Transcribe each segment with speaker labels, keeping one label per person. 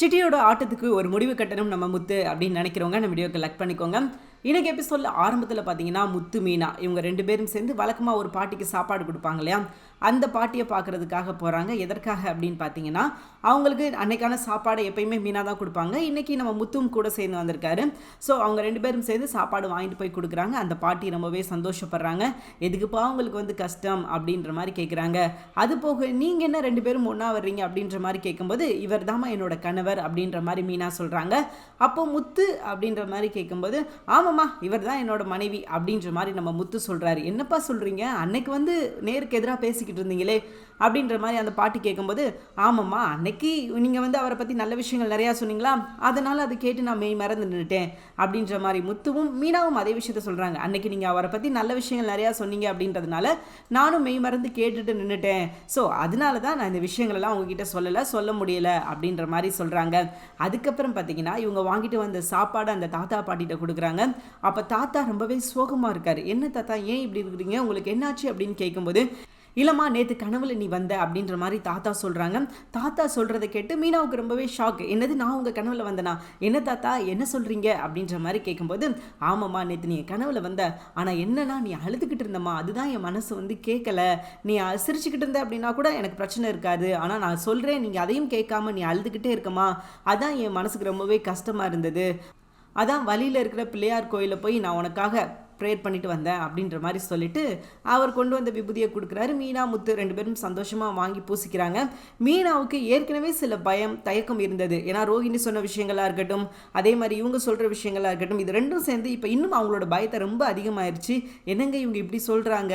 Speaker 1: சிட்டியோட ஆட்டத்துக்கு ஒரு முடிவு கட்டணும் நம்ம முத்து அப்படின்னு நினைக்கிறவங்க நம்ம வீடியோக்கு லக் பண்ணிக்கோங்க. இன்றைக்கி எபிசோடில் ஆரம்பத்தில் பார்த்தீங்கன்னா முத்து மீனா இவங்க ரெண்டு பேரும் சேர்ந்து வழக்கமாக ஒரு பாட்டிக்கு சாப்பாடு கொடுப்பாங்க இல்லையா? அந்த பாட்டியை பார்க்கறதுக்காக போகிறாங்க எதற்காக அப்படின்னு பார்த்தீங்கன்னா அவங்களுக்கு அன்னைக்கான சாப்பாடை எப்பயுமே மீனா தான் கொடுப்பாங்க. இன்றைக்கி நம்ம முத்தும் கூட சேர்ந்து வந்திருக்காரு. ஸோ அவங்க ரெண்டு பேரும் சேர்ந்து சாப்பாடு வாங்கிட்டு போய் கொடுக்குறாங்க. அந்த பாட்டி ரொம்பவே சந்தோஷப்படுறாங்க. எதுக்குப்பா அவங்களுக்கு வந்து கஷ்டம் அப்படின்ற மாதிரி கேட்குறாங்க அது போக நீங்கள் என்ன ரெண்டு பேரும் ஒன்றா வர்றீங்க அப்படின்ற மாதிரி கேட்கும்போது இவர் தாம்மா என்னோட கணவர் அப்படின்ற மாதிரி மீனா சொல்கிறாங்க அப்போ முத்து அப்படின்ற மாதிரி கேட்கும்போது ஆமாம்மா இவர் தான் என்னோட மனைவி அப்படின்ற மாதிரி நம்ம முத்து சொல்கிறாரு என்னப்பா சொல்கிறீங்க அன்னைக்கு வந்து நேருக்கு எதிராக பேசிக்கிட்டு இருந்தீங்களே அப்படின்ற மாதிரி அந்த பாட்டு கேட்கும்போது ஆமாம்மா அன்னைக்கு நீங்கள் வந்து அவரை பற்றி நல்ல விஷயங்கள் நிறையா சொன்னீங்களா? அதனால் அதை கேட்டு நான் மெய் மறந்து நின்றுட்டேன் அப்படின்ற மாதிரி முத்துவும் மீனாவும் அதே விஷயத்த சொல்கிறாங்க அன்னைக்கு நீங்கள் அவரை பற்றி நல்ல விஷயங்கள் நிறையா சொன்னீங்க அப்படின்றதுனால நானும் மெய் மறந்து கேட்டுட்டு நின்றுட்டேன் ஸோ அதனால தான் நான் இந்த விஷயங்களெல்லாம் உங்ககிட்ட சொல்லலை சொல்ல முடியலை அப்படின்ற மாதிரி சொல்கிறாங்க அதுக்கப்புறம் பார்த்தீங்கன்னா இவங்க வாங்கிட்டு வந்த சாப்பாடு அந்த தாத்தா பாட்டிகிட்ட கொடுக்குறாங்க. அப்போ தாத்தா ரொம்பவே சோகமாக இருக்கார். என்ன தாத்தா ஏன் இப்படி இருக்கிறீங்க? உங்களுக்கு என்னாச்சு? அப்படின்னு கேட்கும்போது இல்லைம்மா நேற்று கனவுல நீ வந்த அப்படின்ற மாதிரி தாத்தா சொல்கிறாங்க தாத்தா சொல்கிறத கேட்டு மீனாவுக்கு ரொம்பவே ஷாக் என்னது நான் உங்கள் கனவுல வந்தனா? என்ன தாத்தா என்ன சொல்கிறீங்க அப்படின்ற மாதிரி கேட்கும்போது ஆமாம்மா நேற்று நீ என் கனவுல வந்த ஆனால் என்னன்னா நீ அழுதுகிட்டு இருந்தம்மா. அதுதான் என் மனசு வந்து கேட்கல நீ சிரிச்சுக்கிட்டு இருந்த அப்படின்னா கூட எனக்கு பிரச்சனை இருக்காது. ஆனால் நான் சொல்கிறேன் நீங்கள் அதையும் கேட்காம நீ அழுதுகிட்டே இருக்கமா அதான் என் மனசுக்கு ரொம்பவே கஷ்டமாக இருந்தது. அதான் வழியில் இருக்கிற பிள்ளையார் கோயிலில் போய் நான் உனக்காக ப்ரேயர் பண்ணிட்டு வந்தேன் அப்படின்ற மாதிரி சொல்லிட்டு அவர் கொண்டு வந்த விபூதியை கொடுக்குறாரு. மீனா முத்து ரெண்டு பேரும் சந்தோஷமாக வாங்கி பூசிக்கிறாங்க. மீனாவுக்கு ஏற்கனவே சில பயம் தயக்கம் இருந்தது. ஏன்னா ரோஹிணி சொன்ன விஷயங்களா இருக்கட்டும் அதே மாதிரி இவங்க சொல்கிற விஷயங்களா இருக்கட்டும் இது ரெண்டும் சேர்ந்து இப்போ இன்னும் அவங்களோட பயத்தை ரொம்ப அதிகமாயிருச்சு. என்னங்க இவங்க இப்படி சொல்கிறாங்க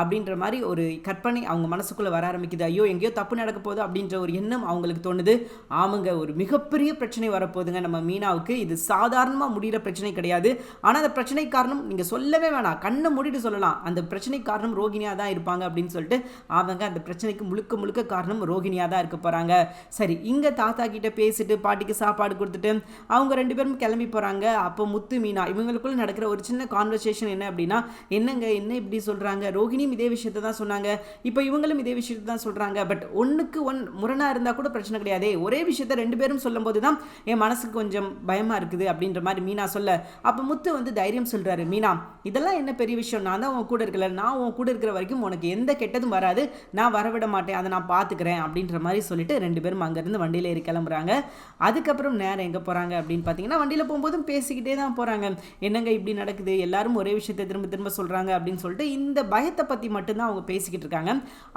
Speaker 1: அப்படின்ற மாதிரி ஒரு கற்பனை அவங்க மனசுக்குள்ளே வர ஆரம்பிக்குது. ஐயோ எங்கேயோ தப்பு நடக்க போகுது அப்படின்ற ஒரு எண்ணம் அவங்களுக்கு தோணுது. ஆமாங்க ஒரு மிகப்பெரிய பிரச்சனை வரப்போகுதுங்க நம்ம மீனாவுக்கு. இது சாதாரணமாக முடிகிற பிரச்சனை கிடையாது. ஆனால் அந்த பிரச்சனை காரணம் நீங்கள் சொல்ல சொல்லவே வேணாம். கண்ணை மூடிட்டு சொல்லலாம். அந்த பிரச்சனைக்கு காரணம் ரோகிணியாக தான் இருப்பாங்க அப்படின்னு சொல்லிட்டு அவங்க அந்த பிரச்சனைக்கு முழுக்க முழுக்க காரணம் ரோகிணியாக தான் இருக்க போகிறாங்க சரி இங்கே தாத்தா கிட்டே பேசிட்டு பாட்டிக்கு சாப்பாடு கொடுத்துட்டு அவங்க ரெண்டு பேரும் கிளம்பி போகிறாங்க அப்போ முத்து மீனா இவங்களுக்குள்ள நடக்கிற ஒரு சின்ன கான்வர்சேஷன் என்ன அப்படின்னா என்னங்க என்ன இப்படி சொல்கிறாங்க ரோகிணியும் இதே விஷயத்தை தான் சொன்னாங்க. இப்போ இவங்களும் இதே விஷயத்தை தான் சொல்கிறாங்க பட் ஒன்றுக்கு ஒன் முரணாக இருந்தால் கூட பிரச்சனை கிடையாதே. ஒரே விஷயத்த ரெண்டு பேரும் சொல்லும்போது தான் என் மனசுக்கு கொஞ்சம் பயமாக இருக்குது அப்படின்ற மாதிரி மீனா சொல்ல. அப்போ முத்து வந்து தைரியம் சொல்கிறாரு மீனா இதெல்லாம் என்ன பெரிய விஷயம்? நான் தான் உன் கூட இருக்கல. நான் உன் கூட இருக்கிற வரைக்கும் உனக்கு எந்த கெட்டதும் வராது. நான் வரவிட மாட்டேன். அதை நான் பார்த்துக்கிறேன் அப்படின்ற மாதிரி சொல்லிட்டு ரெண்டு பேரும் அங்கேருந்து வண்டியில் ஏறி கிளம்புறாங்க. அதுக்கப்புறம் நேரம் எங்கே போகிறாங்க அப்படின்னு பார்த்தீங்கன்னா வண்டியில் போகும்போதும் பேசிக்கிட்டே தான் போகிறாங்க என்னங்க இப்படி நடக்குது? எல்லாரும் ஒரே விஷயத்தை திரும்ப திரும்ப சொல்கிறாங்க அப்படின்னு சொல்லிட்டு இந்த பயத்தை பற்றி மட்டும்தான் அவங்க பேசிக்கிட்டு இருக்காங்க.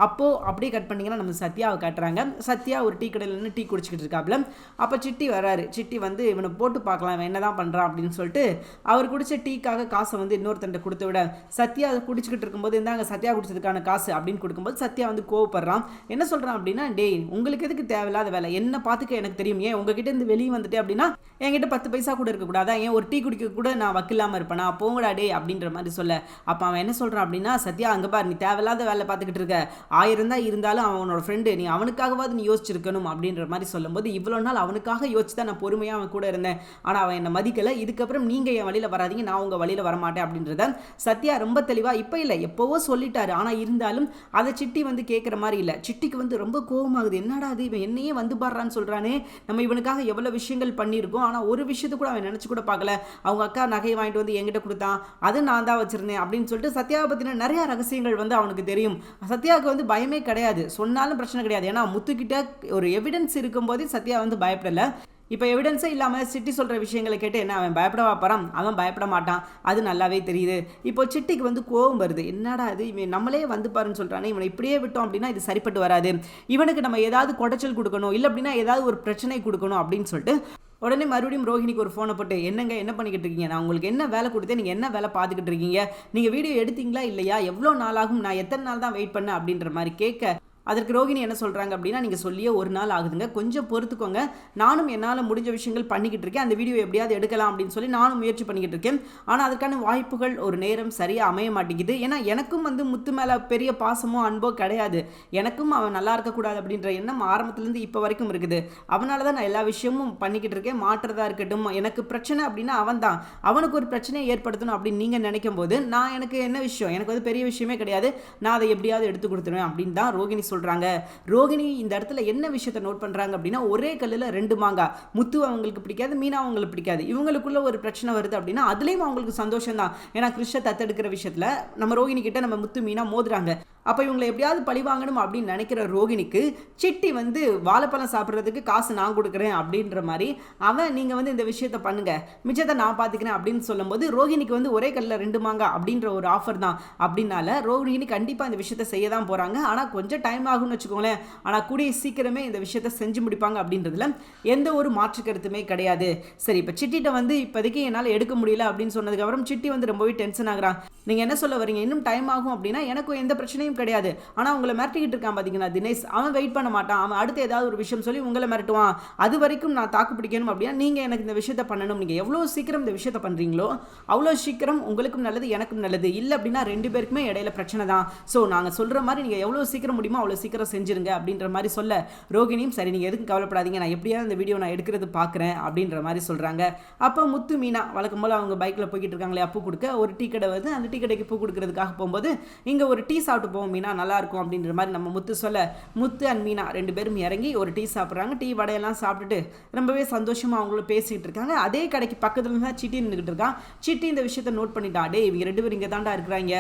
Speaker 1: அப்போது அப்படியே கட் பண்ணிங்கன்னா நம்ம சத்யாவை காட்டுறாங்க. சத்யா ஒரு டீ கடையில் நின்று டீ குடிச்சிக்கிட்டு இருக்காப்புல அப்போ சிட்டி வராரு. சிட்டி வந்து இவனை போட்டு பார்க்கலாம். என்ன தான் பண்ணுறான் அப்படின்னு சொல்லிட்டு அவர் குடிச்ச டீக்காக காசை வந்து இன்னொருத்தன்ட்ட கொடுத்து விட சத்யா அதை குடிச்சிக்கிட்டு இருக்கும்போது இந்தாங்க சத்யா குடிச்சதுக்கான காசு அப்படின்னு கொடுக்கும்போது சத்யா வந்து கோவப்படுறான். என்ன சொல்கிறான் அப்படின்னா டேய் உங்களுக்கு எதுக்கு தேவையில்லாத வேலை? என்ன பார்த்துக்க எனக்கு தெரியும். ஏன் உங்ககிட்ட இருந்து வெளியே வந்துட்டு அப்படின்னா என்கிட்ட பத்து பைசா கூட இருக்கக்கூடாதா ஏன் ஒரு டீ குடிக்க கூட நான் வக்கில்லாமல் இருப்பேனா? போங்கடா டே அப்படின்ற மாதிரி சொல்ல. அப்போ அவன் என்ன சொல்கிறான் அப்படின்னா சத்யா அங்கே பார் நீ தேவையில்லாத வேலை பார்த்துக்கிட்டு இருக்க. ஆயிரம் தான் இருந்தாலும் அவனோட ஃப்ரெண்டு நீ அவனுக்காகவாது நீ யோசிச்சிருக்கணும் அப்படின்ற மாதிரி சொல்லும்போது இவ்வளோ நாள் அவனுக்காக யோசிச்சு தான் நான் பொறுமையாக அவன் கூட இருந்தேன். ஆனால் அவன் என்னை மதிக்கலை. இதுக்கப்புறம் நீங்கள் என் வழியில் வராதீங்க. நான் உங்கள் வழியில் வரமாட்டேன் அப்படின்றத சத்யா ரொம்ப தெளிவாக இப்போ இல்லை எப்போவோ சொல்லிட்டாரு. ஆனால் இருந்தாலும் அதை சிட்டி வந்து கேட்குற மாதிரி இல்லை. சிட்டிக்கு வந்து ரொம்ப கோபமாகுது என்னடா அது இவன் என்னையே வந்து பாடுறான்னு சொல்கிறானே நம்ம இவனுக்காக எவ்வளோ விஷயங்கள் பண்ணியிருக்கோம். ஆனால் ஒரு விஷயத்தை கூட அவன் நினச்சி கூட பார்க்கல. அவங்க அக்கா நகையை வாங்கிட்டு வந்து என்கிட்ட கொடுத்தான். அது நான் தான் வச்சிருந்தேன் அப்படின்னு சொல்லிட்டு சத்யாவை பற்றின நிறைய ரகசியங்கள் வந்து அவனுக்கு தெரியும். சத்யாவுக்கு வந்து பயமே கிடையாது. சொன்னாலும் பிரச்சனை கிடையாது. ஏன்னா முத்துக்கிட்ட ஒரு எவிடன்ஸ் இருக்கும்போதே சத்யா வந்து பயப்படலை. இப்போ எவிடன்ஸே இல்லாமல் சிட்டி சொல்கிற விஷயங்களை கேட்டு என்ன அவன் பயப்படவா போகிறான் அவன் பயப்பட மாட்டான். அது நல்லாவே தெரியுது. இப்போ சிட்டிக்கு வந்து கோவம் வருது. என்னடா இது? இவன் நம்மளே வந்து பாருன்னு சொல்கிறானே இவனை இப்படியே விட்டோம் அப்படின்னா இது சரிப்பட்டு வராது. இவனுக்கு நம்ம ஏதாவது குடைச்சல் கொடுக்கணும் இல்லை அப்படின்னா ஏதாவது ஒரு பிரச்சனை கொடுக்கணும் அப்படின்னு சொல்லிட்டு உடனே மறுபடியும் ரோஹிணிக்கு ஒரு ஃபோனை போட்டு என்னங்க என்ன பண்ணிக்கிட்டு இருக்கீங்க? நான் உங்களுக்கு என்ன வேலை கொடுத்தேன் நீங்கள் என்ன வேலை பார்த்துக்கிட்டு இருக்கீங்க? நீங்கள் வீடியோ எடுத்தீங்களா இல்லையா? எவ்வளோ நாள் ஆகும் நான் எத்தனை நாள் தான் வெயிட் பண்ணேன்? அப்படின்ற மாதிரி கேட்க அதற்கு ரோகிணி என்ன சொல்கிறாங்க அப்படின்னா நீங்கள் சொல்லியே ஒரு நாள் ஆகுதுங்க. கொஞ்சம் பொறுத்துக்கோங்க. நானும் என்னால் முடிஞ்ச விஷயங்கள் பண்ணிக்கிட்டு இருக்கேன். அந்த வீடியோ எப்படியாவது எடுக்கலாம் அப்படின்னு சொல்லி நானும் முயற்சி பண்ணிக்கிட்டு இருக்கேன். ஆனால் அதுக்கான வாய்ப்புகள் ஒரு நேரம் சரியாக அமைய மாட்டேங்குது. ஏன்னா எனக்கும் வந்து முத்து மேலே பெரிய பாசமோ அன்போ கிடையாது. எனக்கும் அவன் நல்லா இருக்கக்கூடாது அப்படின்ற எண்ணம் ஆரம்பத்துலேருந்து இப்போ வரைக்கும் இருக்குது. அவனால தான் நான் எல்லா விஷயமும் பண்ணிக்கிட்டு இருக்கேன். மாற்றுறதா இருக்கட்டும். எனக்கு பிரச்சனை அப்படின்னா அவன் தான். அவனுக்கு ஒரு பிரச்சனையை ஏற்படுத்தணும் அப்படின்னு நீங்கள் நினைக்கும் போது நான் எனக்கு என்ன விஷயம்? எனக்கு வந்து பெரிய விஷயமே கிடையாது. நான் அதை எப்படியாவது எடுத்து கொடுத்துருவேன் அப்படின்னு தான் ரோகிணி சொல்றாங்க. சொல்கிறாங்க ரோகிணி இந்த இடத்துல என்ன விஷயத்தை நோட் பண்ணுறாங்க அப்படின்னா ஒரே கல்லில் ரெண்டு மாங்காய் முத்து அவங்களுக்கு பிடிக்காது மீனா அவங்களுக்கு பிடிக்காது. இவங்களுக்குள்ள ஒரு பிரச்சனை வருது அப்படின்னா அதுலேயும் அவங்களுக்கு சந்தோஷம் தான் ஏன்னா கிருஷ்ண தத்தெடுக்கிற விஷயத்தில் நம்ம ரோகிணி கிட்ட நம்ம முத்து மீனா மோதுறாங்க. அப்போ இவங்களை எப்படியாவது பழி வாங்கணும் அப்படின்னு நினைக்கிற ரோகிணிக்கு சிட்டி வந்து வாழைப்பழம் சாப்பிட்றதுக்கு காசு நான் கொடுக்குறேன் அப்படின்ற மாதிரி அவன் நீங்கள் வந்து இந்த விஷயத்த பண்ணுங்க. மிச்சத்தை நான் பார்த்துக்கிறேன் அப்படின்னு சொல்லும்போது ரோகிணிக்கு வந்து ஒரே கல்லில் ரெண்டு மாங்கா அப்படின்ற ஒரு ஆஃபர் தான். அப்படின்னால ரோகிணி கண்டிப்பாக இந்த விஷயத்த செய்ய தான் போகிறாங்க ஆனால் கொஞ்சம் டைம் ஆகும்னு வச்சுக்கோங்களேன். ஆனால் கூடிய சீக்கிரமே இந்த விஷயத்த செஞ்சு முடிப்பாங்க அப்படின்றதுல எந்த ஒரு மாற்று கருத்துமே கிடையாது. சரி இப்போ சிட்டிட்ட வந்து இப்போதைக்கு என்னால் எடுக்க முடியல அப்படின்னு சொன்னதுக்கப்புறம் சிட்டி வந்து ரொம்பவே டென்ஷன் ஆகிறான். நீங்கள் என்ன சொல்ல வரீங்க? இன்னும் டைம் ஆகும் அப்படின்னா எனக்கும் எந்த பிரச்சனையும் கிடையாது. ஆனால் உங்களை மிரட்டிக்கிட்டு இருக்கான் பார்த்தீங்கன்னா தினேஷ்? அவன் வெயிட் பண்ண மாட்டான். அவன் அடுத்து ஏதாவது ஒரு விஷயம் சொல்லி உங்களை மிரட்டுவான். அது வரைக்கும் நான் தாக்கு பிடிக்கணும் அப்படின்னா நீங்கள் எனக்கு இந்த விஷயத்த பண்ணணும். நீங்கள் எவ்வளோ சீக்கிரம் இந்த விஷயத்த பண்ணுறீங்களோ அவ்வளோ சீக்கிரம் உங்களுக்கும் நல்லது எனக்கும் நல்லது. இல்லை அப்படின்னா ரெண்டு பேருக்குமே இடையில பிரச்சனை தான். ஸோ நாங்கள் சொல்கிற மாதிரி நீங்கள் எவ்வளோ சீக்கிரம் முடியுமோ அவ்வளோ சீக்கிரம் செஞ்சுருங்க அப்படின்ற மாதிரி சொல்ல ரோகிணியும் சரி நீங்கள் எதுக்கும் கவலைப்படாதீங்க. நான் எப்படியாவது இந்த வீடியோ நான் எடுக்கிறது பார்க்குறேன் அப்படின்ற மாதிரி சொல்கிறாங்க அப்போ முத்து மீனா வழக்கம் போல் அவங்க பைக்கில் போய்கிட்டு இருக்காங்களே பூ கொடுக்க ஒரு டீ கடை வந்து அந்த டீ கடைக்கு பூ கொடுக்கறதுக்காக போகும்போது இங்கே ஒரு டீ சாப்பிட்டு போவோம் மீனா. நல்லா இருக்கும் அப்படின்ற மாதிரி நம்ம முத்து சொல்ல முத்து அண்ட் மீனா ரெண்டு பேரும் இறங்கி ஒரு டீ சாப்பிட்றாங்க. டீ வடையெல்லாம் சாப்பிட்டுட்டு ரொம்பவே சந்தோஷமாக அவங்களும் பேசிக்கிட்டு இருக்காங்க. அதே கடைக்கு பக்கத்தில் தான் சிட்டி நின்றுக்கிட்டு இருக்கான். சிட்டி இந்த விஷயத்தை நோட் பண்ணிட்டா டே இவங்க ரெண்டு பேரும் இங்கே தாண்டா இருக்கிறாங்க.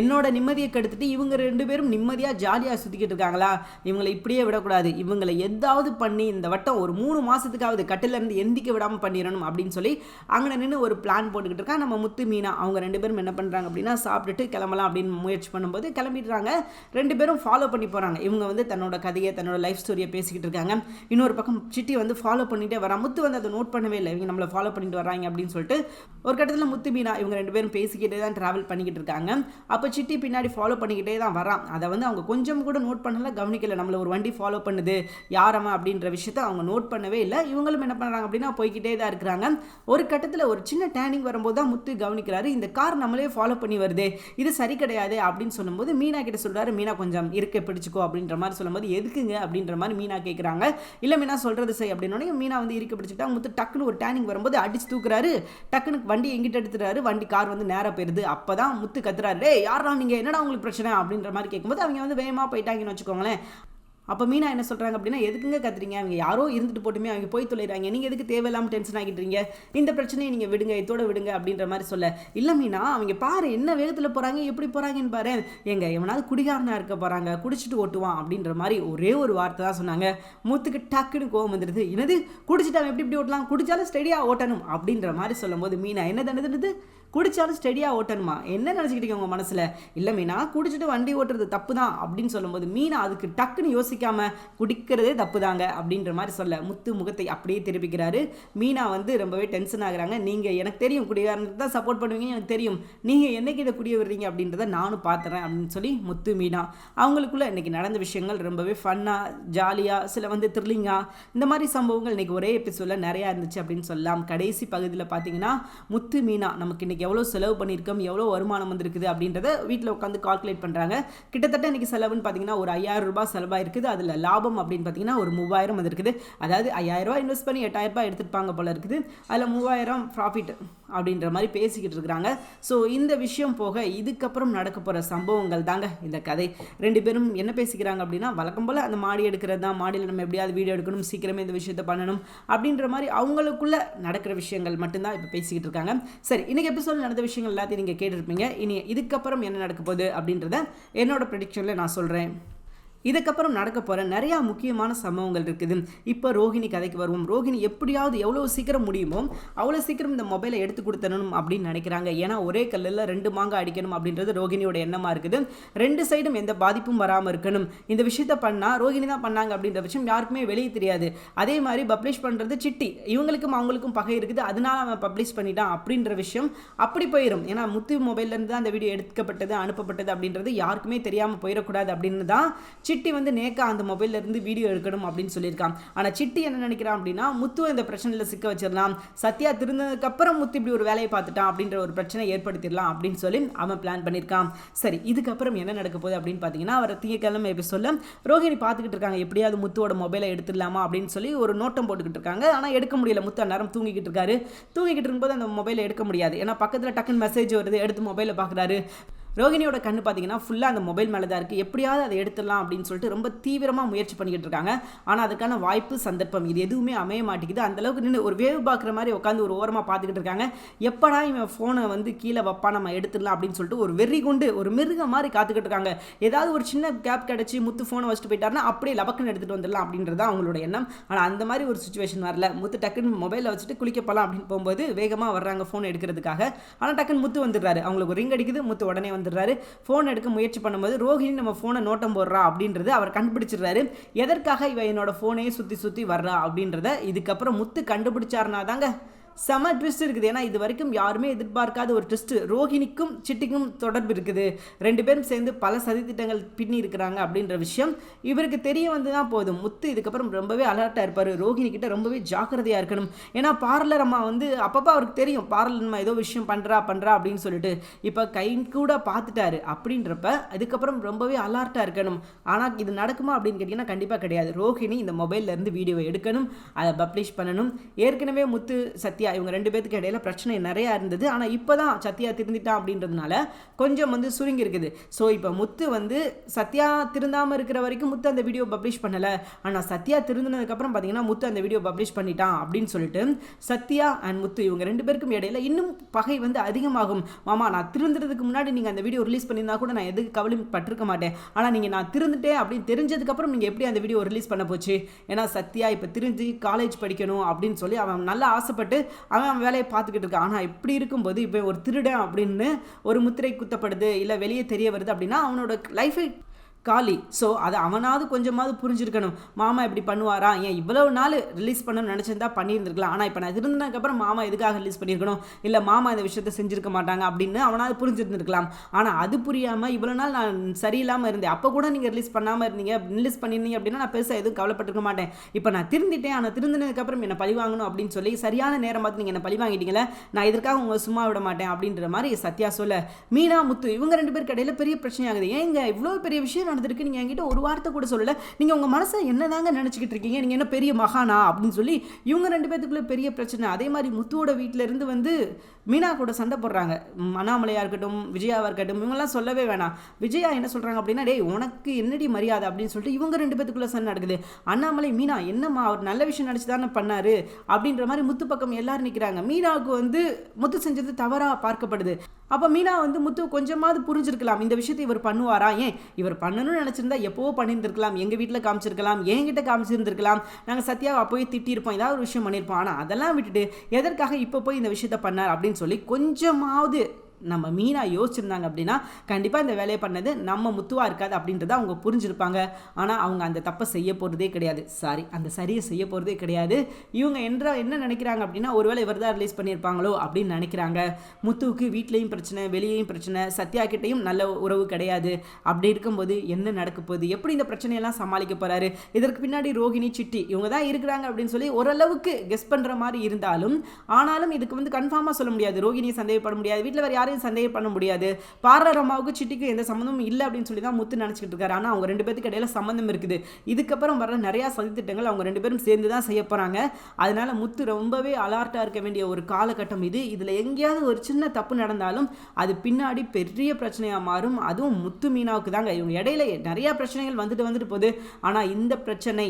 Speaker 1: என்னோட நிம்மதியை கெடுத்துட்டு இவங்க ரெண்டு பேரும் நிம்மதியாக ஜாலியாக சுற்றிக்கிட்டு இருக்காங்களா? இவங்களை இப்படியே விடக்கூடாது. இவங்களை எதாவது பண்ணி இந்த வட்டம் ஒரு மூணு மாதத்துக்காவது கட்டிலேருந்து எந்திக்க விடாமல் பண்ணிடணும் அப்படின்னு சொல்லி அங்கே நின்று ஒரு பிளான் போட்டுக்கிட்டு இருக்கா நம்ம முத்து மீனா அவங்க ரெண்டு பேரும் என்ன பண்ணுறாங்க அப்படின்னா சாப்பிட்டுட்டு கிளம்பலாம் அப்படின்னு முயற்சி பண்ணும்போது கிளம்பிடுறாங்க. ரெண்டு பேரும் ஃபாலோ பண்ணி போகிறாங்க இவங்க வந்து தன்னோட கதையை தன்னோட லைஃப் ஸ்டோரியை பேசிக்கிட்டு இருக்காங்க. இன்னொரு பக்கம் சிட்டி வந்து ஃபாலோ பண்ணிகிட்டே வரான் முத்து வந்து அதை நோட் பண்ணவே இல்லை. இவங்க நம்மளை ஃபாலோ பண்ணிட்டு வராங்க அப்படின்னு சொல்லிட்டு ஒரு கட்டத்தில் முத்து மீனா இவங்க ரெண்டு பேரும் பேசிக்கிட்டே தான் ட்ராவல் பண்ணிக்கிட்டு இருக்காங்க. அப்போ சிட்டி பின்னாடி ஃபாலோ பண்ணிக்கிட்டே தான் வரான் அதை வந்து அவங்க கொஞ்சம் கூட நோட் பண்ணலாம் கவனிக்கலை. நம்மளை ஒரு வண்டி ஃபாலோ பண்ணுது. யாரம்மா அப்படின்ற விஷயத்த அவங்க நோட் பண்ணவே இல்லை. இவங்களும் என்ன பண்ணுறாங்க அப்படின்னா போய்கிட்டே தான் இருக்கிறாங்க. ஒரு கட்டத்தில் ஒரு சின்ன டேனிங் வரும்போது தான் முத்து கவனிக்கிறாரு. இந்த கார் நம்மளே ஃபாலோ பண்ணி வருது. இது சரி கிடையாது அப்படின்னு சொல்லும்போது மீனா கிட்ட சொல்கிறாரு மீனா கொஞ்சம் இருக்க பிடிச்சிக்கோ அப்படின்ற மாதிரி சொல்லும்போது எதுக்குங்க? அப்படின்ற மாதிரி மீனா கேட்குறாங்க இல்லை மீனா சொல்கிறது செய் அப்படின்னோடனே மீனா வந்து இருக்க பிடிச்சிட்டா முத்து டக்குன்னு ஒரு டேனிங் வரும்போது அடிச்சு தூக்குறாரு. டக்குன்னு வண்டி எங்கிட்ட எடுத்துறாரு வண்டி கார் வந்து நேராக போயிருது. அப்போ தான் முத்து கத்துறாரு. டே யாரா நீங்கள் என்னடா உங்களுக்கு பிரச்சனை? அப்படின்ற மாதிரி கேட்கும்போது அவங்க வந்து வேகமாக போயிட்டாங்க. போயிட்டாங்கன்னு வச்சுக்கோங்களேன். அப்போ மீனா என்ன சொல்கிறாங்க அப்படின்னா எதுக்குங்க கத்துறீங்க? அவங்க யாரோ இருந்துட்டு போட்டுமே அவங்க போய் தொலைகிறாங்க நீங்கள் எதுக்கு தேவையில்லாமல் டென்ஷன் ஆகிட்டுறீங்க? இந்த பிரச்சனையை நீங்கள் விடுங்க இதோட விடுங்க அப்படின்ற மாதிரி சொல்ல. இல்லை மீனா அவங்க பாரு என்ன வேகத்தில் போகிறாங்க எப்படி போகிறாங்கன்னு பாரு. எங்க எவனாவது குடிகாரனாக இருக்க போகிறாங்க குடிச்சிட்டு ஓட்டுவான் அப்படின்ற மாதிரி ஒரே ஒரு வார்த்தை தான் சொன்னாங்க. மூத்துக்கு டக்குன்னு கோவம் வந்துடுது. என்னது? குடிச்சிட்டு அவன் எப்படி இப்படி ஓட்டலாம்? குடிச்சாலும் ஸ்டெடியாக ஓட்டணும் அப்படின்ற மாதிரி சொல்லும்போது மீனா என்ன தண்டது? குடித்தாலும் ஸ்டெடியாக ஓட்டணுமா? என்ன நினச்சிக்கிட்டீங்க உங்கள் மனசில்? இல்லை மீனா குடிச்சிட்டு வண்டி ஓட்டுறது தப்பு தான் அப்படின்னு சொல்லும்போது மீனா அதுக்கு டக்குன்னு யோசிக்காமல் குடிக்கிறதே தப்பு தாங்க அப்படின்ற மாதிரி சொல்ல முத்து முகத்தை அப்படியே திருப்பிக்கிறாரு. மீனா வந்து ரொம்பவே டென்ஷன் ஆகுறாங்க. நீங்கள் எனக்கு தெரியும் குடிகாரனுக்கு தான் சப்போர்ட் பண்ணுவீங்க எனக்கு தெரியும். நீங்கள் என்னைக்கு இதை குடிய விடுறீங்க அப்படின்றத நானும் பார்த்துறேன் அப்படின்னு சொல்லி முத்து மீனா அவங்களுக்குள்ள இன்னைக்கு நடந்த விஷயங்கள் ரொம்பவே ஃபன்னாக ஜாலியாக சில வந்து த்ரில்லிங்காக இந்த மாதிரி சம்பவங்கள் இன்னைக்கு ஒரே எபிசோடில் நிறையா இருந்துச்சு அப்படின்னு சொல்லலாம். கடைசி பகுதியில் பார்த்தீங்கன்னா முத்து மீனா நமக்கு இன்றைக்கி எவ்வளோ செலவு பண்ணியிருக்கோம் எவ்வளோ வருமானம் வந்திருக்குது அப்படின்றத வீட்டில் உட்காந்து கால்குலேட் பண்ணுறாங்க கிட்டத்தட்ட இன்றைக்கி செலவுன்னு பார்த்தீங்கன்னா ஒரு ஐயாயிரம் ரூபாய் செலவாக இருக்குது அதில் லாபம் அப்படின்னு பார்த்தீங்கன்னா ஒரு மூவாயிரம் வந்திருக்குது. அதாவது ஐயாயிரம் ரூபாய் இன்வெஸ்ட் பண்ணி எட்டாயிரம் ரூபாய் எடுத்துருப்பாங்க போல இருக்குது. அதில் மூவாயிரம் ப்ராஃபிட் அப்படின்ற மாதிரி பேசிக்கிட்டு இருக்கிறாங்க. ஸோ இந்த விஷயம் போக இதுக்கப்புறம் நடக்க போகிற சம்பவங்கள் தாங்க இந்த கதை. ரெண்டு பேரும் என்ன பேசிக்கிறாங்க அப்படின்னா வழக்கம் போல் அந்த மாடி எடுக்கிறது தான். மாடியில் நம்ம எப்படியாவது வீடியோ எடுக்கணும். சீக்கிரமே இந்த விஷயத்தை பண்ணணும். அப்படின்ற மாதிரி அவங்களுக்குள்ள நடக்கிற விஷயங்கள் மட்டும்தான் இப்போ பேசிக்கிட்டு இருக்காங்க. சரி இன்னைக்கு எபிசோட் நடந்த விஷயங்கள் எல்லாத்தையும் நீங்கள் கேட்டிருப்பீங்க. இனி இதுக்கப்புறம் என்ன நடக்க போகுது அப்படின்றத என்னோட ப்ரெடிக்ஷனில் நான் சொல்கிறேன் இதுக்கப்புறம் நடக்க போகிற நிறையா முக்கியமான சம்பவங்கள் இருக்குது. இப்போ ரோஹிணி கதைக்கு வருவோம். ரோஹிணி எப்படியாவது எவ்வளோ சீக்கிரம் முடியுமோ அவ்வளோ சீக்கிரம் இந்த மொபைலை எடுத்து கொடுத்தணும் அப்படின்னு நினைக்கிறாங்க. ஏன்னா ஒரே கல்லில் ரெண்டு மாங்காய் அடிக்கணும் அப்படின்றது ரோஹிணியோட எண்ணமாக இருக்குது. ரெண்டு சைடும் எந்த பாதிப்பும் வராமல் இருக்கணும். இந்த விஷயத்த பண்ணால் ரோஹிணி தான் பண்ணாங்க அப்படின்ற விஷயம் யாருக்குமே வெளியே தெரியாது. அதே மாதிரி பப்ளிஷ் பண்ணுறது சிட்டி. இவங்களுக்கும் அவங்களுக்கும் பகை இருக்குது. அதனால அவன் பப்ளிஷ் பண்ணிட்டான் அப்படின்ற விஷயம் அப்படி போயிடும் ஏன்னா முத்து மொபைல்லேருந்து தான் அந்த வீடியோ எடுக்கப்பட்டது அனுப்பப்பட்டது அப்படின்றது யாருக்குமே தெரியாமல் போயிடக்கூடாது அப்படின்னு தான் சிட்டி வந்து நேக்கா அந்த மொபைல்ல இருந்து வீடியோ எடுக்கணும் அப்படின்னு சொல்லியிருக்கான். ஆனால் சிட்டி என்ன நினைக்கிறான் அப்படின்னா முத்துவை இந்த பிரச்சனையில் சிக்க வச்சிடலாம். சத்யா திருந்ததுக்கப்புறம் முத்து இப்படி ஒரு வேலையை பார்த்துட்டான் அப்படின்ற ஒரு பிரச்சனை ஏற்படுத்திடலாம் அப்படின்னு சொல்லி அவன் பிளான் பண்ணியிருக்கான். சரி இதுக்கப்புறம் என்ன நடக்க போகுது அப்படின்னு பார்த்தீங்கன்னா அவர் திங்கக்கிழமை சொல்ல ரோஹிணி பார்த்துக்கிட்டு இருக்காங்க. எப்படியாவது முத்துவோட மொபைலை எடுத்துடலாமா? அப்படின்னு சொல்லி ஒரு நோட்டம் போட்டுக்கிட்டு இருக்காங்க. ஆனால் எடுக்க முடியல. முத்து அந்நேரம் தூங்கிக்கிட்டு இருக்காரு. தூங்கிக்கிட்டு இருக்கும்போது அந்த மொபைலை எடுக்க முடியாது. ஏன்னா பக்கத்தில் டக்குன்னு மெசேஜ் வருது. எடுத்து மொபைலை பார்க்குறாரு. ரோகிணியோட கண்ணு பார்த்தீங்கன்னா ஃபுல்லாக அந்த மொபைல் மேலே தான் இருக்குது எப்படியாவது அதை எடுத்துடலாம் அப்படின்னு சொல்லிட்டு ரொம்ப தீவிரமாக முயற்சி பண்ணிக்கிட்டு இருக்காங்க. ஆனால் அதுக்கான வாய்ப்பு சந்தர்ப்பம் இது எதுவுமே அமைய மாட்டேங்குது. அந்தளவுக்கு நின்று ஒரு வேவ் பார்க்குற மாதிரி உட்காந்து ஒரு ஓரமாக பார்த்துக்கிட்டு இருக்காங்க. எப்படா இவன் ஃபோனை வந்து கீழே வைப்பா நம்ம எடுத்துடலாம் அப்படின்னு சொல்லிட்டு ஒரு வெறி கொண்டு ஒரு மிருகம் மாதிரி காத்துக்கிட்டு இருக்காங்க. ஏதாவது ஒரு சின்ன கேப் கிடச்சி முத்து ஃபோனை வச்சுட்டு போயிட்டாருன்னா அப்படியே லபக்குன்னு எடுத்துகிட்டு வந்துடலாம் அப்படின்றது அவங்களோட எண்ணம். ஆனால் அந்த மாதிரி ஒரு சுச்சுவேஷன் வரல. முத்து டக்குன்னு மொபைலில் வச்சுட்டு குளிக்க போகலாம் அப்படின்னு போகும்போது வேகமாக வர்றாங்க ஃபோன் எடுக்கிறதுக்காக. ஆனால் டக்குன்னு முத்து வந்துடுறாரு. அவங்களுக்கு ரிங் அடிக்குது. முத்து உடனே வந்து வந்துடுறாரு ஃபோன் எடுக்க முயற்சி பண்ணும்போது ரோஹிணி நம்ம ஃபோனை நோட்டம் போடுறா அப்படின்றது அவர் கண்டுபிடிச்சிடுறாரு. எதற்காக இவ என்னோட ஃபோனையே சுற்றி சுற்றி வர்றா? அப்படின்றத இதுக்கப்புறம் முத்து கண்டுபிடிச்சாருனா தாங்க செம ட்விஸ்ட் இருக்குது. ஏன்னா இது வரைக்கும் யாருமே எதிர்பார்க்காத ஒரு ட்விஸ்ட் ரோஹிணிக்கும் சிட்டிக்கும் தொடர்பு இருக்குது. ரெண்டு பேரும் சேர்ந்து பல சதித்திட்டங்கள் பின்னி இருக்கிறாங்க அப்படின்ற விஷயம் இவருக்கு தெரிய வந்து தான் போதும் முத்து இதுக்கப்புறம் ரொம்பவே அலர்ட்டாக இருப்பார். ரோஹிணி கிட்ட ரொம்பவே ஜாக்கிரதையாக இருக்கணும். ஏன்னா பார்லர் அம்மா வந்து அப்பப்போ அவருக்கு தெரியும். பார்லர் அம்மா ஏதோ விஷயம் பண்ணுறா பண்ணுறா அப்படின்னு சொல்லிட்டு. இப்போ கை கூட பார்த்துட்டாரு. அப்படின்றப்ப அதுக்கப்புறம் ரொம்பவே அலர்ட்டாக இருக்கணும். ஆனால் இது நடக்குமா அப்படின்னு கேட்டிங்கன்னா கண்டிப்பாக கிடையாது. ரோஹிணி இந்த மொபைல்லேருந்து வீடியோ எடுக்கணும். அதை பப்ளிஷ் பண்ணணும். ஏற்கனவே முத்து சத்யா சத்யா இவங்க ரெண்டு பேத்துக்கு இடையில பிரச்சனை நிறையா இருந்தது. ஆனால் இப்போ தான் சத்யா திருந்திட்டான் அப்படின்றதுனால கொஞ்சம் வந்து சுருங்கி இருக்குது ஸோ இப்போ முத்து வந்து சத்யா திருந்தாமல் இருக்கிற வரைக்கும் முத்து அந்த வீடியோ பப்ளிஷ் பண்ணலை. ஆனால் சத்யா திருந்தினதுக்கப்புறம் பார்த்தீங்கன்னா முத்து அந்த வீடியோ பப்ளிஷ் பண்ணிட்டான் அப்படின்னு சொல்லிட்டு சத்யா அண்ட் முத்து இவங்க ரெண்டு பேருக்கும் இடையில இன்னும் பகை வந்து அதிகமாகும். மாமா நான் திருந்துறதுக்கு முன்னாடி நீங்கள் அந்த வீடியோ ரிலீஸ் பண்ணியிருந்தா கூட நான் எதுக்கு கவலைப்பட்டிருக்க மாட்டேன். ஆனால் நீங்கள் நான் திருந்துட்டேன் அப்படின்னு தெரிஞ்சதுக்கப்புறம் நீங்கள் எப்படி அந்த வீடியோ ரிலீஸ் பண்ண போச்சு? ஏன்னா சத்யா இப்போ திரிஞ்சு காலேஜ் படிக்கணும் அப்படின்னு சொல்லி அவன் நல்லா ஆசைப்பட்டு அவன் அவன் வேலையை பார்த்துக்கிட்டு இருக்கான். ஆனால் இப்படி இருக்கும்போது இப்போ ஒரு திருடன் அப்படின்னு ஒரு முத்திரை குத்தப்படுது இல்லை வெளியே தெரிய வருது அப்படின்னா அவனோட லைஃபை காலி. ஸோ அதை அவனாவது கொஞ்சமாவது புரிஞ்சிருக்கணும். மாமா இப்படி பண்ணுவாரா? ஏன் இவ்வளவு நாள் ரிலீஸ் பண்ணணும்னு நினச்சிருந்தா பண்ணியிருந்துருக்கலாம். ஆனால் இப்போ நான் இருந்ததுக்கப்புறம் மாமா எதுக்காக ரிலீஸ் பண்ணியிருக்கணும்? இல்லை மாமா இந்த விஷயத்தை செஞ்சுருக்க மாட்டாங்க அப்படின்னு அவனாவது புரிஞ்சிருந்துருக்கலாம். ஆனால் அது புரியாமல் இவ்வளோ நாள் நான் சரியில்லாமல் இருந்தேன். அப்போ கூட நீங்கள் ரிலீஸ் பண்ணாமல் இருந்தீங்க. ரிலீஸ் பண்ணியிருந்தீங்க அப்படின்னா நான் பெருசாக எதுவும் கவலைப்பட்டிருக்க மாட்டேன். இப்போ நான் திருந்திட்டேன். ஆனால் திருந்தினதுக்கப்புறம் என்னை பழி வாங்கணும் அப்படின்னு சொல்லி சரியான நேரம் பார்த்து நீங்கள் என்னை பழி வாங்கிட்டீங்களே நான் இதற்காக உங்களை சும்மா விட மாட்டேன் அப்படின்ற மாதிரி சத்யா சொல்ல மீனா முத்து இவங்க ரெண்டு பேருக்கு இடையில பெரிய பிரச்சனை ஆகுது ஏங்க இவ்வளோ பெரிய விஷயம் நடந்திருக்கு நீங்கள் என்கிட்ட ஒரு வார்த்தை கூட சொல்லலை. நீங்கள் உங்கள் மனசை என்ன தாங்க நினச்சிக்கிட்டு இருக்கீங்க? நீங்கள் என்ன பெரிய மகானா? அப்படின்னு சொல்லி இவங்க ரெண்டு பேத்துக்குள்ளே பெரிய பிரச்சனை. அதே மாதிரி முத்துவோட வீட்டில் இருந்து வந்து மீனா கூட சண்டை போடுறாங்க. அண்ணாமலையாக இருக்கட்டும் விஜயாவாக இருக்கட்டும் இவங்கெல்லாம் சொல்லவே வேணாம். விஜயா என்ன சொல்கிறாங்க அப்படின்னா டேய் உனக்கு என்னடி மரியாதை? அப்படின்னு சொல்லிட்டு இவங்க ரெண்டு பேத்துக்குள்ளே சண்டை நடக்குது. அண்ணாமலை மீனா என்னம்மா அவர் நல்ல விஷயம் நினச்சி தானே பண்ணார்? அப்படின்ற மாதிரி முத்து பக்கம் எல்லாரும் நிற்கிறாங்க மீனாவுக்கு வந்து முத்து செஞ்சது தவறாக பார்க்கப்படுது. அப்போ மீனா வந்து முத்து கொஞ்சமாவது புரிஞ்சிருக்கலாம் இந்த விஷயத்தை இவர் பண்ணுவாரா? ஏன்? இவர் பண்ணணும்னு நினச்சிருந்தா எப்போவோ பண்ணியிருந்திருக்கலாம் எங்கள் வீட்டில் காமிச்சிருக்கலாம் என்கிட்ட காமிச்சிருந்திருக்கலாம். நாங்கள் சத்யாவை போய் திட்டியிருப்போம் ஏதாவது ஒரு விஷயம் பண்ணியிருப்போம். ஆனால் அதெல்லாம் விட்டுட்டு எதற்காக இப்போ போய் இந்த விஷயத்த பண்ணார் அப்படின்னு சொல்லி கொஞ்சமாவது நம்ம மீனாக யோசிச்சிருந்தாங்க அப்படின்னா கண்டிப்பாக இந்த வேலையை பண்ணது நம்ம முத்துவாக இருக்காது அப்படின்றத அவங்க புரிஞ்சிருப்பாங்க. ஆனால் அவங்க அந்த தப்பை செய்ய போகிறதே கிடையாது. சாரி அந்த சரியை செய்ய போகிறதே கிடையாது. இவங்க என்ற என்ன நினைக்கிறாங்க அப்படின்னா ஒருவேளை இவர் தான் ரிலீஸ் பண்ணியிருப்பாங்களோ அப்படின்னு நினைக்கிறாங்க. முத்துவுக்கு வீட்லேயும் பிரச்சனை வெளியேயும் பிரச்சனை சத்யா கிட்டேயும் நல்ல உறவு கிடையாது. அப்படி இருக்கும்போது என்ன நடக்க போகுது? எப்படி இந்த பிரச்சனையெல்லாம் சமாளிக்க போகிறாரு இதற்கு பின்னாடி ரோஹிணி சிட்டி இவங்க தான் இருக்கிறாங்க அப்படின்னு சொல்லி ஓரளவுக்கு கெஸ் பண்ணுற மாதிரி இருந்தாலும் ஆனாலும் இதுக்கு வந்து கன்ஃபார்மாக சொல்ல முடியாது. ரோஹிணியை சந்தேகப்பட முடியாது. வீட்டில் வேறு யாரும் யாரையும் சந்தேகம் பண்ண முடியாது. பாரரமாவுக்கு சிட்டிக்கு எந்த சம்மந்தமும் இல்லை அப்படின்னு சொல்லி தான் முத்து நினச்சிக்கிட்டு இருக்காரு. ஆனால் அவங்க ரெண்டு பேருக்கு இடையில சம்மந்தம் இருக்குது. இதுக்கப்புறம் வர நிறையா சதித்திட்டங்கள் அவங்க ரெண்டு பேரும் சேர்ந்து தான் செய்ய போகிறாங்க அதனால் முத்து ரொம்பவே அலர்ட்டாக இருக்க வேண்டிய ஒரு காலகட்டம் இது. இதில் எங்கேயாவது ஒரு சின்ன தப்பு நடந்தாலும் அது பின்னாடி பெரிய பிரச்சனையாக மாறும். அதுவும் முத்து மீனாவுக்கு தாங்க. இவங்க இடையில நிறையா பிரச்சனைகள் வந்துட்டு வந்துட்டு போகுது. ஆனால் இந்த பிரச்சனை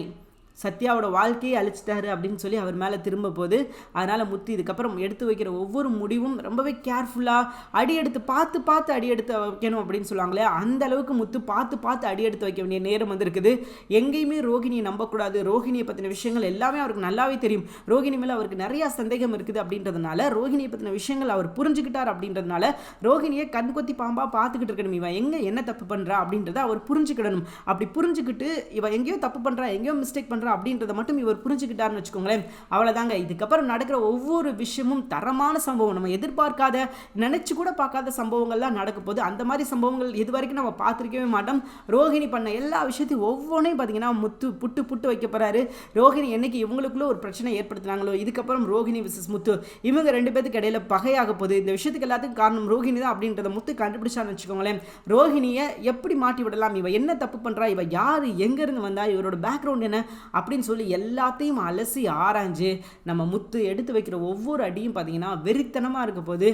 Speaker 1: சத்யாவோட வாழ்க்கையை அழிச்சிட்டாரு அப்படின்னு சொல்லி அவர் மேலே திரும்ப போது அதனால் முத்து இதுக்கப்புறம் எடுத்து வைக்கிற ஒவ்வொரு முடிவும் ரொம்பவே கேர்ஃபுல்லாக அடி எடுத்து பார்த்து பார்த்து அடி எடுத்து வைக்கணும் அப்படின்னு சொல்லுவாங்களே அந்த அளவுக்கு முத்து பார்த்து பார்த்து அடி எடுத்து வைக்க வேண்டிய நேரம் வந்திருக்குது. எங்கேயுமே ரோஹிணியை நம்பக்கூடாது. ரோஹிணியை பற்றின விஷயங்கள் எல்லாமே அவருக்கு நல்லாவே தெரியும். ரோஹிணி மேலே அவருக்கு நிறையா சந்தேகம் இருக்குது அப்படின்றதுனால ரோஹிணியை பற்றின விஷயங்கள் அவர் புரிஞ்சுக்கிட்டார் அப்படின்றதுனால ரோஹிணியை கண் கொத்தி பாம்பாக பார்த்துக்கிட்டு இருக்கணும். இவன் எங்கே என்ன தப்பு பண்ணுறா அப்படின்றத அவர் புரிஞ்சுக்கிடணும். அப்படி புரிஞ்சுக்கிட்டு இவன் எங்கேயோ தப்பு பண்ணுறா எங்கேயோ மிஸ்டேக் பண்ணுறா பண்ணுறோம் அப்படின்றத மட்டும் இவர் புரிஞ்சுக்கிட்டாருன்னு வச்சுக்கோங்களேன். அவ்வளோதாங்க இதுக்கப்புறம் நடக்கிற ஒவ்வொரு விஷயமும் தரமான சம்பவம். நம்ம எதிர்பார்க்காத நினச்சி கூட பார்க்காத சம்பவங்கள்லாம் நடக்க போது அந்த மாதிரி சம்பவங்கள் இது வரைக்கும் நம்ம பார்த்துருக்கவே மாட்டோம். ரோஹிணி பண்ண எல்லா விஷயத்தையும் ஒவ்வொன்றையும் பார்த்தீங்கன்னா முத்து புட்டு புட்டு வைக்க போகிறாரு ரோஹிணி என்னைக்கு இவங்களுக்குள்ள ஒரு பிரச்சனை ஏற்படுத்தினாங்களோ இதுக்கப்புறம் ரோஹிணி விசஸ் முத்து. இவங்க ரெண்டு பேத்துக்கு இடையில பகையாக போகுது. இந்த விஷயத்துக்கு எல்லாத்துக்கும் காரணம் ரோஹிணி தான் அப்படின்றத முத்து கண்டுபிடிச்சான்னு வச்சுக்கோங்களேன். ரோஹிணியை எப்படி மாட்டி விடலாம்? இவ என்ன தப்பு பண்ணுறா இவ யார்? எங்கேருந்து வந்தா? இவரோட பேக்ரவுண்ட் என்ன? அப்படின்னு சொல்லி எல்லாத்தையும் அலசி ஆராய்ஞ்சு நம்ம முத்து எடுத்து வைக்கிற ஒவ்வொரு அடியும் பார்த்தீங்கன்னா வெறித்தனமாக இருக்க போது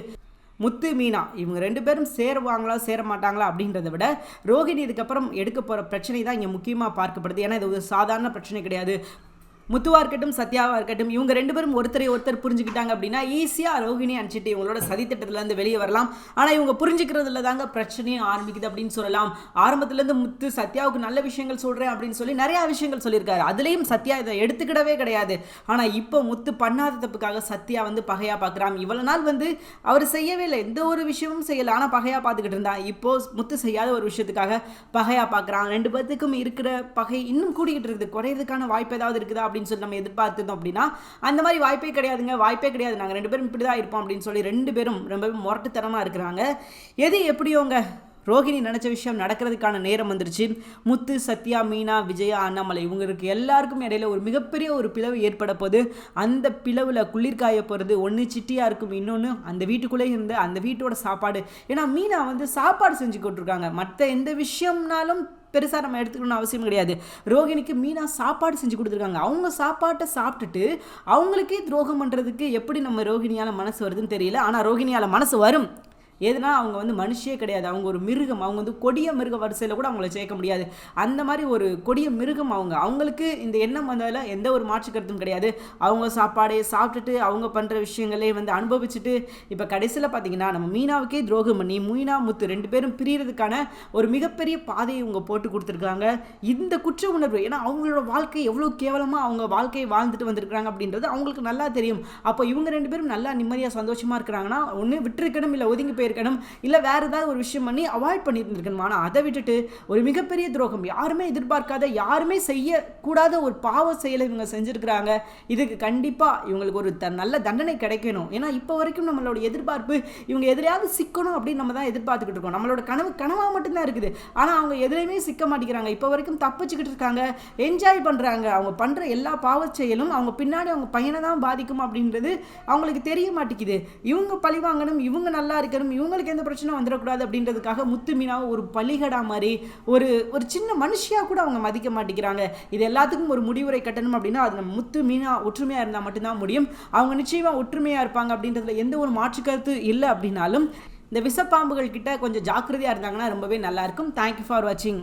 Speaker 1: முத்து மீனா இவங்க ரெண்டு பேரும் சேருவாங்களா சேர மாட்டாங்களா அப்படின்றத விட ரோஹிணி இதுக்கப்புறம் எடுக்க போகிற பிரச்சனை தான் இங்கே முக்கியமாக பார்க்கப்படுது. ஏன்னா இது ஒரு சாதாரண பிரச்சனை கிடையாது. முத்துவா இருக்கட்டும் சத்யாவாக இருக்கட்டும் இவங்க ரெண்டு பேரும் ஒருத்தரை ஒருத்தர் புரிஞ்சுக்கிட்டாங்க அப்படின்னா ஈஸியாக ரோஹிணி அனுப்பிச்சிட்டு இவங்களோட சதித்திட்டத்துலேருந்து வெளியே வரலாம். ஆனால் இவங்க புரிஞ்சுக்கிறதுல தாங்க பிரச்சனையும் ஆரம்பிக்குது அப்படின்னு சொல்லலாம். ஆரம்பத்துலேருந்து முத்து சத்யாவுக்கு நல்ல விஷயங்கள் சொல்கிறேன் அப்படின்னு சொல்லி நிறையா விஷயங்கள் சொல்லியிருக்காரு. அதுலேயும் சத்யா இதை எடுத்துக்கிடவே கிடையாது. ஆனால் இப்போ முத்து பண்ணாத தப்புக்காக சத்யா வந்து பகையாக பார்க்குறான் இவ்வளோ நாள் வந்து அவர் செய்யவே இல்லை. எந்த ஒரு விஷயமும் செய்யலை. ஆனால் பகையாக பார்த்துக்கிட்டு இருந்தான் இப்போ முத்து செய்யாத ஒரு விஷயத்துக்காக பகையாக பார்க்குறான் ரெண்டு பேர்த்துக்கும் இருக்கிற பகை இன்னும் கூடிக்கிட்டு இருக்குது. குறையிறதுக்கான வாய்ப்பு ஏதாவது இருக்குதா அப்படின்னு சொல்லி நம்ம எதிர்பார்த்துருந்தோம் அப்படின்னா அந்த மாதிரி வாய்ப்பே கிடையாதுங்க. வாய்ப்பே கிடையாது. நாங்கள் ரெண்டு பேரும் இப்படி தான் இருப்போம் அப்படின்னு சொல்லி ரெண்டு பேரும் ரொம்பவே முரட்டுத்தனமாக இருக்கிறாங்க. எது எப்படியோங்க? ரோஹிணி நினச்ச விஷயம் நடக்கிறதுக்கான நேரம் வந்துருச்சு. முத்து சத்யா மீனா விஜயா அண்ணாமலை இவங்களுக்கு எல்லாருக்கும் இடையில ஒரு மிகப்பெரிய ஒரு பிளவு ஏற்பட போது அந்த பிளவில் குளிர்காய போகிறது ஒன்று சிட்டியாக இருக்கும் இன்னொன்று அந்த வீட்டுக்குள்ளே இருந்து அந்த வீட்டோட சாப்பாடு. ஏன்னா மீனா வந்து சாப்பாடு செஞ்சு கொட்டிருக்காங்க மற்ற எந்த விஷயம்னாலும் பெருசாக நம்ம எடுத்துக்கணும்னு அவசியம் கிடையாது. ரோகிணிக்கு மீனாக சாப்பாடு செஞ்சு கொடுத்துருக்காங்க. அவங்க சாப்பாட்டை சாப்பிட்டுட்டு அவங்களுக்கே துரோகம் பண்ணுறதுக்கு எப்படி நம்ம ரோகிணியால் மனசு வருதுன்னு தெரியல. ஆனால் ரோகிணியால் மனசு வரும். எதுனா அவங்க வந்து மனுஷே கிடையாது. அவங்க ஒரு மிருகம். அவங்க வந்து கொடிய மிருக வரிசையில் கூட அவங்கள சேர்க்க முடியாது. அந்த மாதிரி ஒரு கொடிய மிருகம் அவங்க. அவங்களுக்கு இந்த எண்ணம் வந்ததில் எந்த ஒரு மாற்று கருத்தும் கிடையாது. அவங்க சாப்பாடே சாப்பிட்டுட்டு அவங்க பண்ணுற விஷயங்களே வந்து அனுபவிச்சுட்டு இப்போ கடைசியில் பார்த்தீங்கன்னா நம்ம மீனாவுக்கே துரோகம் பண்ணி மீனா முத்து ரெண்டு பேரும் பிரியறதுக்கான ஒரு மிகப்பெரிய பாதையை இவங்க போட்டு கொடுத்துருக்காங்க. இந்த குற்ற உணர்வு ஏன்னா அவங்களோட வாழ்க்கை எவ்வளோ கேவலமாக அவங்க வாழ்க்கையை வாழ்ந்துட்டு வந்திருக்காங்க அப்படின்றது அவங்களுக்கு நல்லா தெரியும். அப்போ இவங்க ரெண்டு பேரும் நல்லா நிம்மதியாக சந்தோஷமாக இருக்கிறாங்கன்னா ஒன்று விட்டுருக்கணும் இல்லை ஒதுங்கி போயிருக்கணும் இல்லை வேற ஏதாவது ஒரு விஷயம் பண்ணி அவாய்ட் பண்ணியிருந்துருக்கணும் ஆனால் அதை விட்டுட்டு ஒரு மிகப்பெரிய துரோகம் யாருமே எதிர்பார்க்காத யாருமே செய்யக்கூடாத ஒரு பாவ செயலை இவங்க செஞ்சுருக்கிறாங்க. இதுக்கு கண்டிப்பாக இவங்களுக்கு ஒரு த நல்ல தண்டனை கிடைக்கணும். ஏன்னா இப்போ வரைக்கும் நம்மளோட எதிர்பார்ப்பு இவங்க எதிரையாவது சிக்கணும் அப்படின்னு நம்ம தான் எதிர்பார்த்துக்கிட்டு இருக்கோம். நம்மளோட கனவு கனவாக மட்டும்தான் இருக்குது. ஆனால் அவங்க எதிரையுமே சிக்க மாட்டேங்கிறாங்க. இப்போ வரைக்கும் தப்பிச்சுக்கிட்டு இருக்காங்க. என்ஜாய் பண்ணுறாங்க அவங்க பண்ணுற எல்லா பாவ செயலும் அவங்க பின்னாடி அவங்க பையனை தான் பாதிக்கும் அப்படின்றது அவங்களுக்கு தெரிய மாட்டேங்குது. இவங்க பழி வாங்கணும் இவங்க நல்லா இருக்கணும் இவங்களுக்கு எந்த பிரச்சனையும் வந்துடக்கூடாது அப்படின்றதுக்காக முத்து மீனாவை ஒரு பலிகடா மாதிரி ஒரு ஒரு சின்ன மனுஷியாக கூட அவங்க மதிக்க மாட்டேங்கிறாங்க. இது எல்லாத்துக்கும் ஒரு முடிவுரை கட்டணும் அப்படின்னா அது நம்ம முத்து மீனா ஒற்றுமையாக இருந்தால் மட்டும்தான் முடியும். அவங்க நிச்சயமாக ஒற்றுமையாக இருப்பாங்க அப்படின்றதுல எந்த ஒரு மாற்று கருத்து இல்லை அப்படின்னாலும் இந்த விஷப்பாம்புகள் கிட்ட கொஞ்சம் ஜாக்கிரதையாக இருந்தாங்கன்னா ரொம்பவே நல்லாயிருக்கும் தேங்க்யூ ஃபார் வாட்சிங்